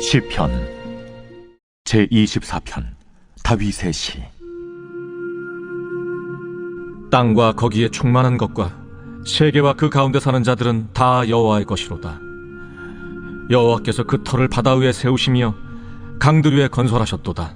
시편 제 24편 다윗의 시 땅과 거기에 충만한 것과 세계와 그 가운데 사는 자들은 다 여호와의 것이로다. 여호와께서 그 터를 바다 위에 세우시며 강들 위에 건설하셨도다.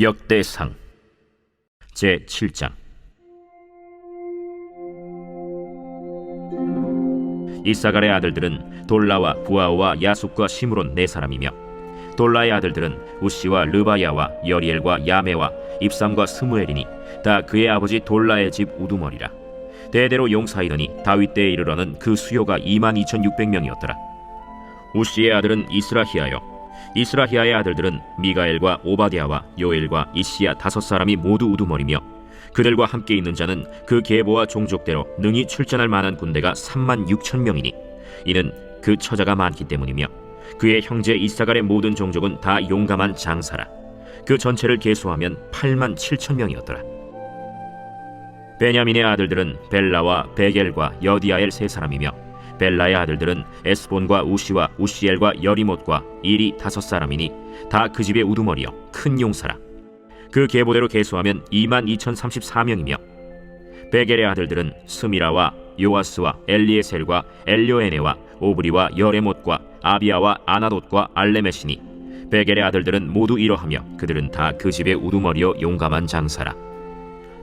역대상. 제 7장. 이사갈의 아들들은 돌라와 부아와 야숫과 시므론 네 사람이며 돌라의 아들들은 우시와 르바야와 여리엘과 야메와 입삼과 스무엘이니 다 그의 아버지 돌라의 집 우두머리라. 대대로 용사이더니 다윗 때에 이르러는 그 수요가 2만 2,600명이었더라. 우시의 아들은 이스라히야요 이스라히야의 아들들은 미가엘과 오바디아와 요엘과 이시야 다섯 사람이 모두 우두머리며 그들과 함께 있는 자는 그 계보와 종족대로 능히 출전할 만한 군대가 3만 6천 명이니 이는 그 처자가 많기 때문이며 그의 형제 이사갈의 모든 종족은 다 용감한 장사라. 그 전체를 계수하면 8만 7천 명이었더라. 베냐민의 아들들은 벨라와 베겔과 여디아엘 세 사람이며 벨라의 아들들은 에스본과 우시와 우시엘과 여리못과 일이 다섯 사람이니 다 그 집의 우두머리요 큰 용사라. 그 계보대로 계수하면 2만 2,034명이며 베겔의 아들들은 스미라와 요아스와 엘리에셀과 엘료에네와 오브리와 여레못과 아비아와 아나돗과 알레메시니 베겔의 아들들은 모두 이러하며 그들은 다 그 집의 우두머리요 용감한 장사라.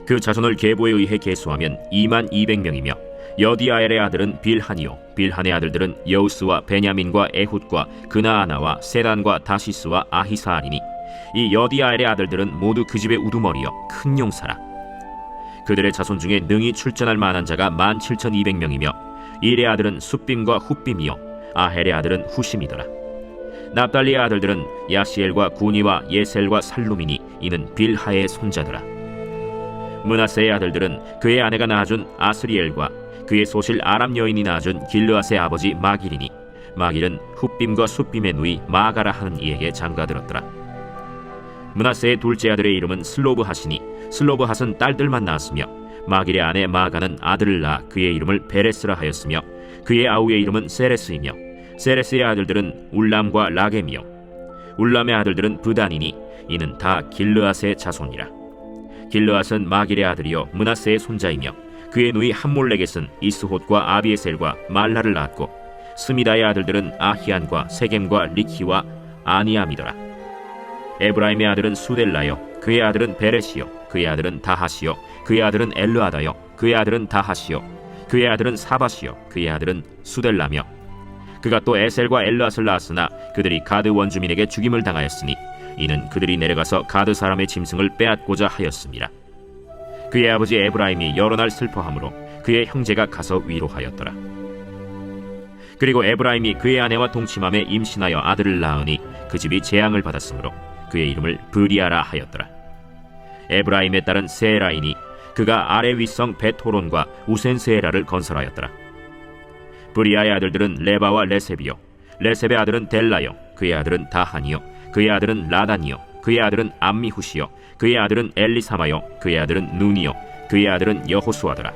그 자손을 계보에 의해 계수하면 2만 200명이며 여디아엘의 아들은 빌한이요. 빌한의 아들들은 여우스와 베냐민과 에훗과 그나아나와 세단과 다시스와 아히사알이니 이 여디아엘의 아들들은 모두 그 집의 우두머리요 큰 용사라. 그들의 자손 중에 능히 출전할 만한 자가 만 7,200명이며 일의 아들은 숫빔과 훗빔이요. 아헬의 아들은 후심이더라. 납달리의 아들들은 야시엘과 구니와 예셀과 살루미니 이는 빌하의 손자더라. 문하세의 아들들은 그의 아내가 낳아준 아스리엘과 그의 소실 아람 여인이 낳아준 길르앗의 아버지 마길이니 마길은 훗빔과 숫빔의 누이 마가라 하는 이에게 장가들었더라. 문하세의 둘째 아들의 이름은 슬로브하시니 슬로브핫은 딸들만 낳았으며 마길의 아내 마가는 아들을 낳아 그의 이름을 베레스라 하였으며 그의 아우의 이름은 세레스이며 세레스의 아들들은 울람과 라겜이요. 울람의 아들들은 부단이니 이는 다 길르앗의 자손이라. 길르앗은 마길의 아들이요. 문하세의 손자이며 그의 누이 함몰렉겟은 이스홑과 아비에셀과 말라를 낳았고 스미다의 아들들은 아히안과 세겜과 리키와 아니암이더라. 에브라임의 아들은 수델라요 그의 아들은 베레시요 그의 아들은 다하시요 그의 아들은 엘르아다요 그의 아들은 다하시요 그의 아들은 사바시요 그의 아들은 수델라며. 그가 또 에셀과 엘르앗을 낳았으나 그들이 가드 원주민에게 죽임을 당하였으니 이는 그들이 내려가서 가드 사람의 짐승을 빼앗고자 하였습니다 그의 아버지 에브라임이 여러 날 슬퍼하므로 그의 형제가 가서 위로하였더라 그리고 에브라임이 그의 아내와 동침함에 임신하여 아들을 낳으니 그 집이 재앙을 받았으므로 그의 이름을 브리아라 하였더라. 에브라임의 딸은 세라이니 그가 아래 윗성 베토론과 우센 세라를 건설하였더라. 브리아의 아들들은 레바와 레셉이요 레셉의 아들은 델라요 그의 아들은 다하니요 그의 아들은 라다니요 그의 아들은 암미후시요 그의 아들은 엘리사마요 그의 아들은 누니요 그의 아들은 여호수아더라.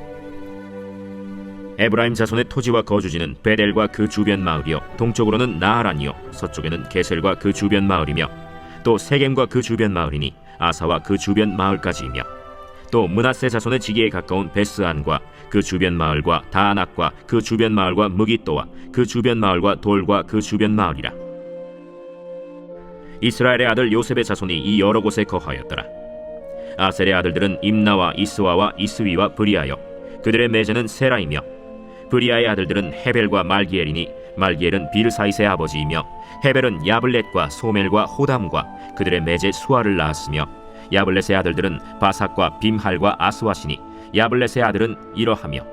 에브라임 자손의 토지와 거주지는 베델과 그 주변 마을이요 동쪽으로는 나하란이요 서쪽에는 게셀과 그 주변 마을이며 또 세겜과 그 주변 마을이니 아사와 그 주변 마을까지이며 또 문하세 자손의 지기에 가까운 베스안과 그 주변 마을과 다낙과 그 주변 마을과 무기또와 그 주변 마을과 돌과 그 주변 마을이라 이스라엘의 아들 요셉의 자손이 이 여러 곳에 거하였더라. 아셀의 아들들은 임나와 이스와와 이스위와 브리아여 그들의 매제는 세라이며 브리아의 아들들은 헤벨과 말기엘이니 말기엘은 비르사이스의 아버지이며 헤벨은 야블렛과 소멜과 호담과 그들의 매제 수아를 낳았으며 야블렛의 아들들은 바삭과 빔할과 아스와시니 야블렛의 아들은 이러하며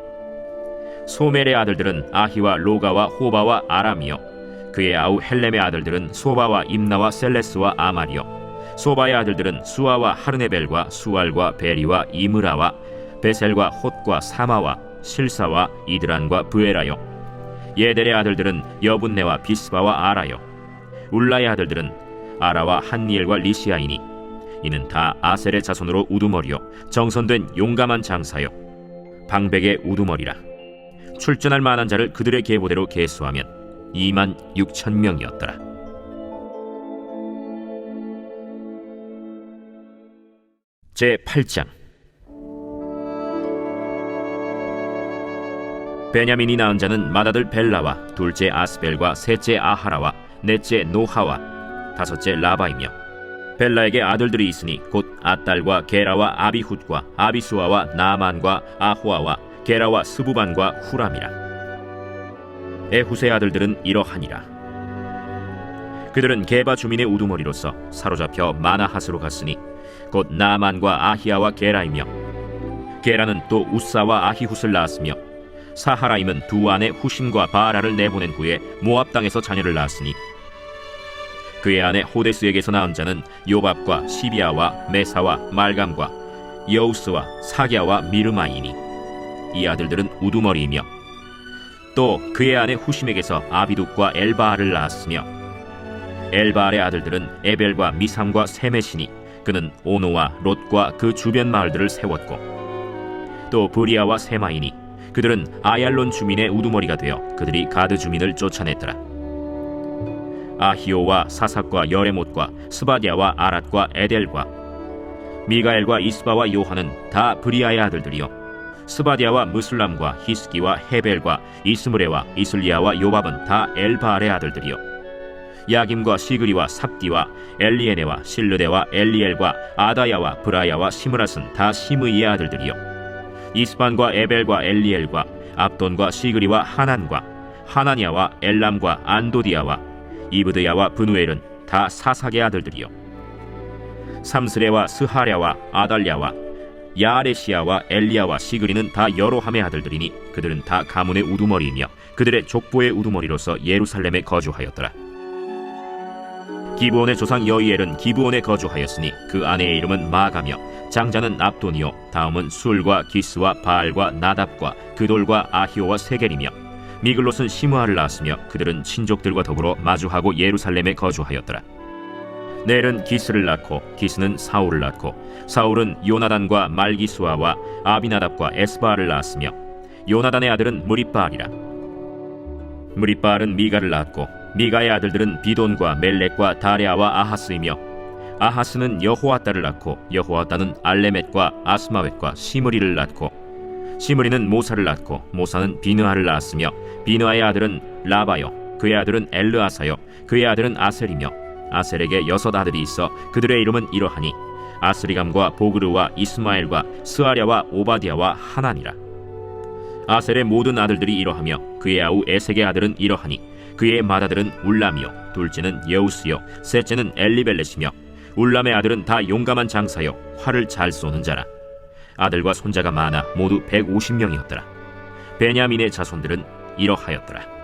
소멜의 아들들은 아히와 로가와 호바와 아람이요 그의 아우 헬렘의 아들들은 소바와 임나와 셀레스와 아말이요. 소바의 아들들은 수아와 하르네벨과 수알과 베리와 이므라와 베셀과 홑과 사마와 실사와 이드란과 부에라요. 예델의 아들들은 여분네와 비스바와 아라요. 울라의 아들들은 아라와 한니엘과 리시아이니 이는 다 아셀의 자손으로 우두머리요. 정선된 용감한 장사요. 방백의 우두머리라. 출전할 만한 자를 그들의 계보대로 계수하면 2만 6천 명이었더라. 제 8장. 베냐민이 낳은 자는 맏아들 벨라와 둘째 아스벨과 셋째 아하라와 넷째 노하와 다섯째 라바이며 벨라에게 아들들이 있으니 곧 아딸과 게라와 아비훗과 아비수아와 나만과 아호아와 게라와 스부반과 후람이라 에훗의 아들들은 이러하니라. 그들은 게바 주민의 우두머리로서 사로잡혀 마나하스로 갔으니 곧 나만과 아히야와 게라이며 게라는 또 우사와 아히훗을 낳았으며 사하라임은 두 아내 후심과 바라를 내보낸 후에 모압 땅에서 자녀를 낳았으니 그의 아내 호데스에게서 낳은 자는 요밥과 시비아와 메사와 말감과 여우스와 사갸와 미르마이니 이 아들들은 우두머리이며 또 그의 아내 후심에게서 아비둑과 엘바알을 낳았으며 엘바알의 아들들은 에벨과 미삼과 세메시니 그는 오노와 롯과 그 주변 마을들을 세웠고 또 브리아와 세마이니 그들은 아얄론 주민의 우두머리가 되어 그들이 가드 주민을 쫓아냈더라. 아히오와 사삭과 여레못과 스바디아와 아랏과 에델과 미가엘과 이스바와 요한은 다 브리아의 아들들이요 스바디아와 무슬람과 히스기와 헤벨과 이스므레와 이슬리아와 요밥은 다 엘바알의 아들들이요. 야김과 시그리와 삽디와 엘리에네와 실르데와 엘리엘과 아다야와 브라야와 시므라스는 다 시므이의 아들들이요. 이스반과 에벨과 엘리엘과 압돈과 시그리와 하난과 하나니아와 엘람과 안도디아와 이브드야와 브누엘은 다 사삭의 아들들이요. 삼스레와 스하랴와 아달랴와 야레시아와 엘리야와 시그리는 다 여로함의 아들들이니 그들은 다 가문의 우두머리이며 그들의 족보의 우두머리로서 예루살렘에 거주하였더라. 기브온의 조상 여이엘은 기브온에 거주하였으니 그 아내의 이름은 마가며 장자는 압돈이요 다음은 술과 기스와 바알과 나답과 그돌과 아히오와 세겔이며 미글롯은 시므아를 낳았으며 그들은 친족들과 더불어 마주하고 예루살렘에 거주하였더라 넬은 기스를 낳고 기스는 사울을 낳고 사울은 요나단과 말기수아와 아비나답과 에스바를 낳았으며 요나단의 아들은 무리바알이라. 무리바알은 미가를 낳았고 미가의 아들들은 비돈과 멜렉과 다레아와 아하스이며 아하스는 여호와따를 낳고 여호와따는 알레멧과 아스마웻과 시므리를 낳고 시므리는 모사를 낳고 모사는 비느하를 낳았으며 비느하의 아들은 라바요 그의 아들은 엘르아사요 그의 아들은 아셀이며 아셀에게 여섯 아들이 있어 그들의 이름은 이러하니 아스리감과 보그르와 이스마엘과 스아랴와 오바디아와 하나니라. 아셀의 모든 아들들이 이러하며 그의 아우 에색의 아들은 이러하니 그의 맏아들은 울람이요 둘째는 여우스요 셋째는 엘리벨렛이며 울람의 아들은 다 용감한 장사요 활을 잘 쏘는 자라. 아들과 손자가 많아 모두 150명이었더라. 베냐민의 자손들은 이러하였더라